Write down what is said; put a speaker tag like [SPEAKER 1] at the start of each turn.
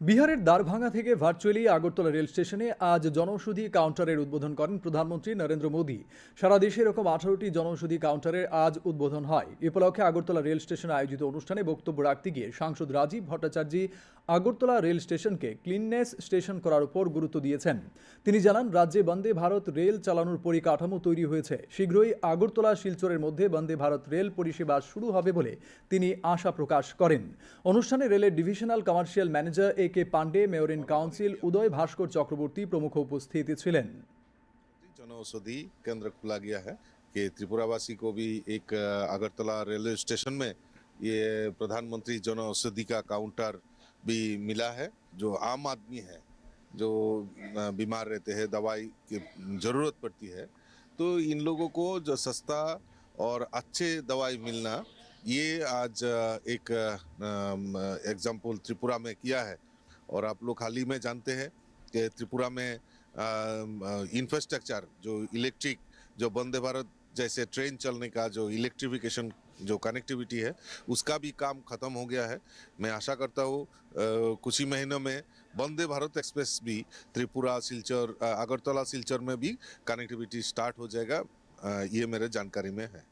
[SPEAKER 1] বিহারের দ্বারভাঙ্গা থেকে virtually Agartala rail স্টেশনে আজ জনৌষধি কাউন্টারের উদ্বোধন করেন প্রধানমন্ত্রী নরেন্দ্র মোদী। সারা দেশে এরকম আঠারোটি জনৌষধি কাউন্টারের আজ উদ্বোধন হয়। এ উপলক্ষে আগরতলা রেল স্টেশনে আয়োজিত অনুষ্ঠানে বক্তব্য রাখতে গিয়ে সাংসদ রাজীব ভট্টাচার্য আগরতলা রেল স্টেশনকে ক্লিননেস স্টেশন করার উপর গুরুত্ব দিয়েছেন। তিনি জানান, রাজ্যে বন্দে ভারত রেল চালানোর পরিকাঠামো তৈরি হয়েছে। শীঘ্রই আগরতলা শিলচরের মধ্যে বন্দে ভারত রেল পরিষেবা শুরু হবে বলে তিনি আশা প্রকাশ করেন। অনুষ্ঠানে রেলের divisional commercial manager A K Pandey mayor in council Uday Bhaskar Chakraborty প্রমুখ উপস্থিত ছিলেন
[SPEAKER 2] जन औषधि केंद्र खोला गया है कि त्रिपुरावासी को भी एक अ, अगरतला रेलवे स्टेशन में ये प्रधानमंत्री जन औषधि का काउंटर भी मिला है जो आम आदमी है जो अ, बीमार रहते हैं दवाई की ज़रूरत पड़ती है तो इन लोगों को जो सस्ता और अच्छे दवाई मिलना ये आज अ, एक एग्जाम्पल त्रिपुरा में किया है और आप लोग हाल ही में जानते हैं कि त्रिपुरा में इंफ्रास्ट्रक्चर जो इलेक्ट्रिक जो वंदे भारत जैसे ट्रेन चलने का जो इलेक्ट्रिफिकेशन जो कनेक्टिविटी है, उसका भी काम खत्म हो गया है। मैं आशा करता हूँ कुछ ही महीनों में वंदे भारत एक्सप्रेस भी त्रिपुरा, सिलचर अगरतला, सिलचर में भी कनेक्टिविटी स्टार्ट हो जाएगा। ये मेरे जानकारी में है।